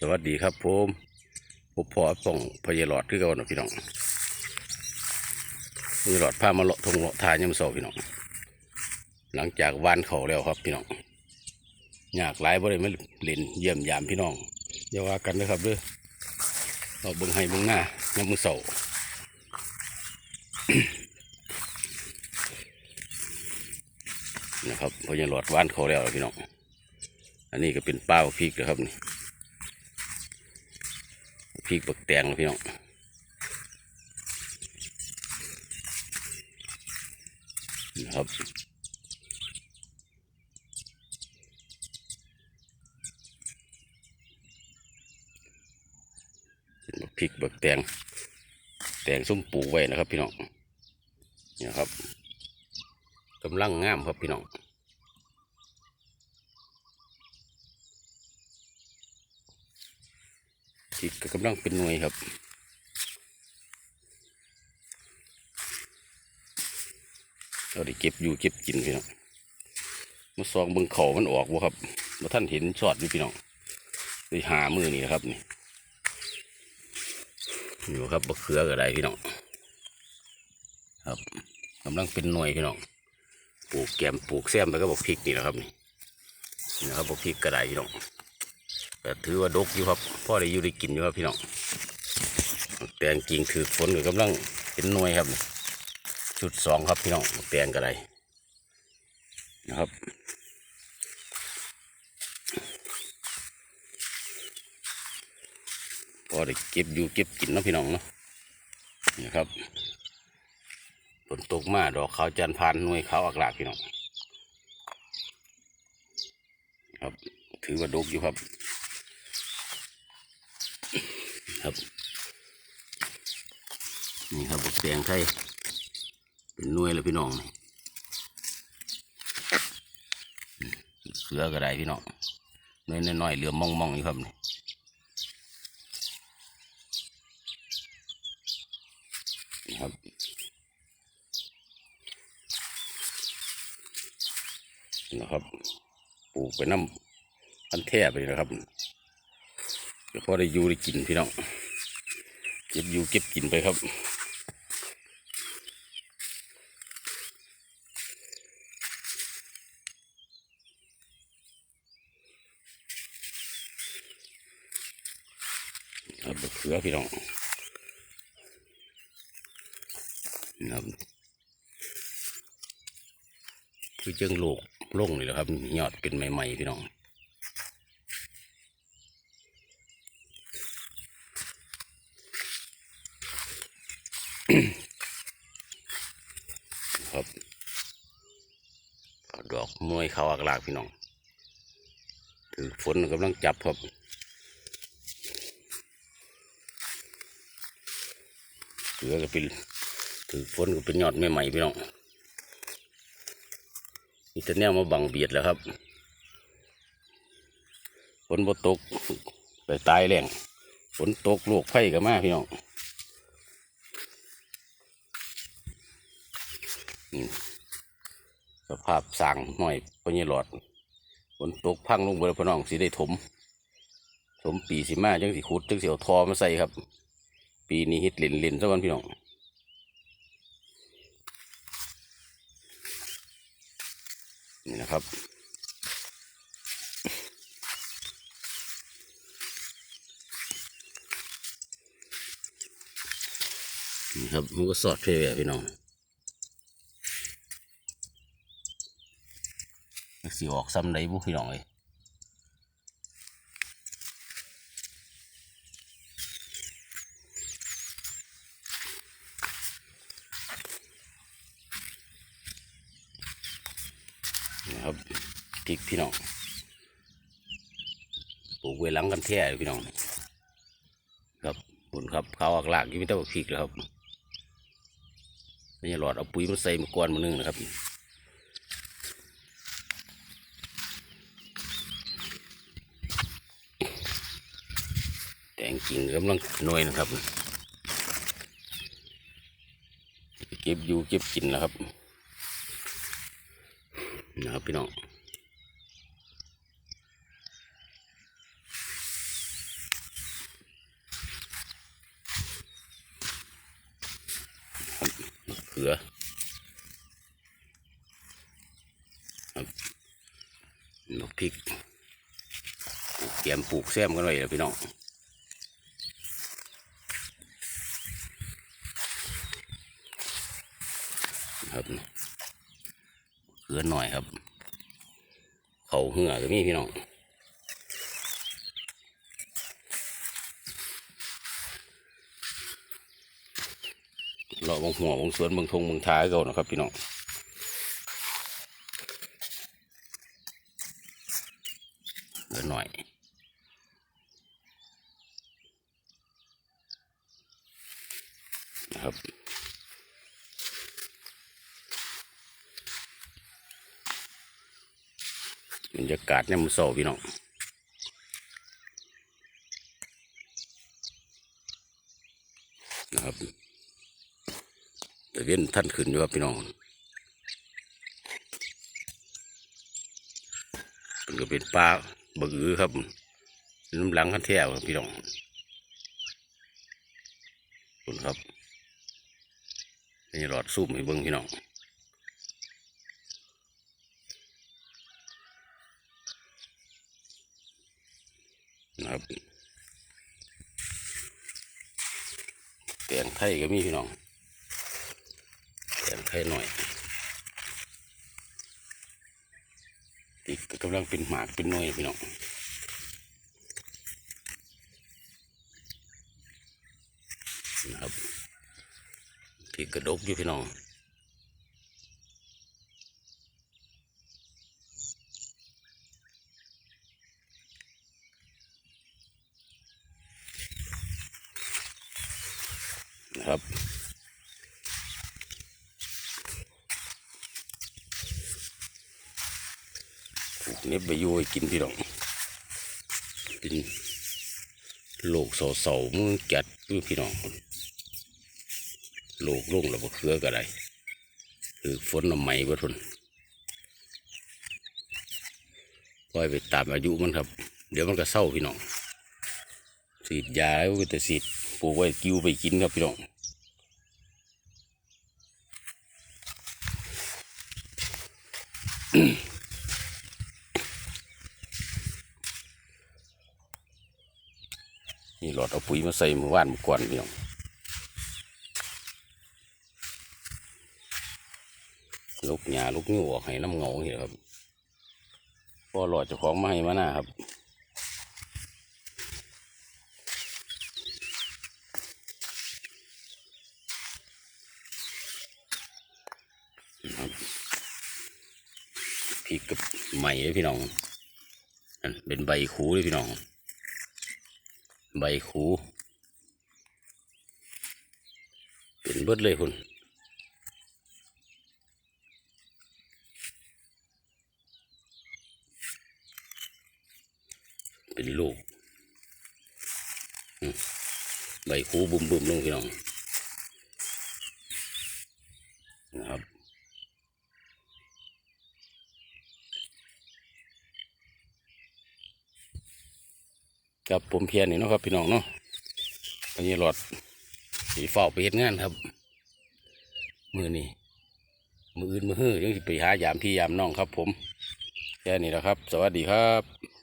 สวัสดีครับผมผมพอป่องพยาหลอดคือเก่านะพี่น้องพยาหลอดพามาเลาะทงเลาะทานยามมอเสาพี่น้อง หลังจากวานเขาแล้วครับพี่น้องอยากหลายบ่ได้มาเล่นเยี่ยมยามพี่น้องอย่าว่ากันนะครับเด้อเราเบิ่งให้เบิ่งหน้ายามมือเสานะครับพยาหลอดวานเขาแล้วพี่น้องอันนี้ก็เป็นเป้าพริกนะครับนี่ พริกบักแตงพี่น้องนะครับบักพริกบักแตงแตงส้มปลูกไว้นะครับ พี่น้องนี่นะครับกำลังงามครับพี่น้อง ที่กำลังเป็นหน่วยครับเราได้เก็บอยู่เก็บกินพี่น้องมาซองเบิ่งเขามันออกบ่ครับมาท่านเห็นชอดอยู่พี่น้องไปหามือนี่นะครับนี่อยู่ครับบะเขือก็ไดพี่น้องครับกำลังเป็นหน่วยพี่น้องปลูกแกมปลูกแซมไปก็บอกพริกนี่นะครับนี่นี่นะครับบอกพริกก็ไดพี่น้อง ก็ถือว่าดกอยู่ครับพ่อได้อยู่ได้กินอยู่ครับพี่น้องแตงกิ่งถือฝนก็กำลังเป็นหน่วยครับ ชุดสองครับพี่น้องแตงกระไรนะครับพอได้เก็บอยู่เก็บกินเนาะพี่น้องเนาะนี่ครับฝนตกมาดอกขาวจันทร์พานหน่วยขาวอักลากพี่น้อง ครับ ถือว่าดกอยู่ครับ ครับ นี่ครับบกแตงไทยเป็นน่วยเลยพี่น้องนี่เสือก็ได้พี่น้องน้อยน้อยๆเหลือมมองๆอยู่ครับนี่นี่ครับนะครับปลูกไปน้ำพันแท่ไปเลยนะครับเดี๋ยวพอได้อยู่ได้กินพี่น้อง เก็บอยู่เก็บกินไปครับครับบักเขือพี่น้องนะครับคือเจิงโลกลงเลยแหละครับยอดเป็นใหม่ๆพี่น้อง ดอกมวยเขาอักลากพี่น้องถือฝนกำลังจับครับเสือก็เป็นถือฝนก็เป็นยอดใหม่ๆพี่น้องนี่จะแนวมาบังเบียดแล้วครับฝนบ่ตกไปตายแรงฝนตกโลกไฟก็มาพี่น้อง สภาพสั่งหน่อยพญหลอดฝนตกพังลงบนพน้องสิได้ถม ถมปีสิมาจังสิขุดจังสิเอาทอมาใส่ครับ ปีนี้ฮิตเล่นเล่นซะวันพี่น้องนี่นะครับนี่ครับมันก็สอดเพลพี่น้อง สีออกซ้ำได้บุพี่น้องเลยนะครับพริกพี่น้องปลูกไว้หลังกันแท้พี่น้องครับผลครับเขาอักลากยี่ไม่ต้องพริกแล้วครับไม่ใช่หลอดเอาปุ๋ยมาใส่มาก้อนมานึ่งนะครับ งกิ่งกำลังหน่วยนะครับเก็บอยู่เก็บกินนะครับนะครับพี่น้องเผื่อครับนกพริกเตรียมปลูกแซมกันไว้แล้วพี่น้อง ครับเขือหน่อยครับ เขาเหือก็มีพี่น้องเราบางหัวบางสวนบางทงบางท้ายเก่านะครับ พี่น้องเหลือหน่อยนะครับ บรรยากาศเนี่ยมันโซพี่น้องนะครับแต่เวียนท่านขึ้นอยู่ครับพี่น้องมันก็เป็นปลาบึกอือครับน้ำหลังขันแท้ครับพี่น้องคุณครับนี่หลอดซุ่มให้เบิ้งพี่น้อง นะครับแตงไทยก็มีพี่น้องแกงไข่หน่อยอีกกำลังเป็นหมากเป็นหน่วยพี่น้องนะครับพริกกระดกอยู่พี่น้อง ครับผูกเน็บไปอยู่ให้กินพี่น้องเป็นโลกเสาๆมือจัดอยู่พี่น้องโลกลงแล้วบ่เคือก็ได้คือฝนน้ำไหม้บ่ทนปล่อยไปตามอายุมันครับ เดี๋ยวมันก็เศร้าพี่น้องสีดยาแล้วก็แต่สีดปลูกไว้กิ้วไปกินครับพี่น้อง นี่หลอดเอาปุ๋ยมาใส่เมื่อวานมือก่อนพี่น้องลูกหญ้าลูกงูออกให้น้ำเงาเห็นครับพอหลอดเจ้าของมาให้มาหน้าครับพริกกับ ใหม่เลยพี่น้องเป็นใบคูเลยพี่น้อง ใบขูเป็นเบิดเลยคุณเป็นลูก ใบขูบุ่มบุ่มๆลงพี่น้องนะครับ กับผมเพียรนี่เนาะครับพี่น้องเนาะอันนี้หลอดสีฝ้าไปเห็นงานครับ มือนี่มืออื่นมือฮื้อยังไปหายามพี่ยามน้องครับ ผมแค่นี้แหละครับ สวัสดีครับ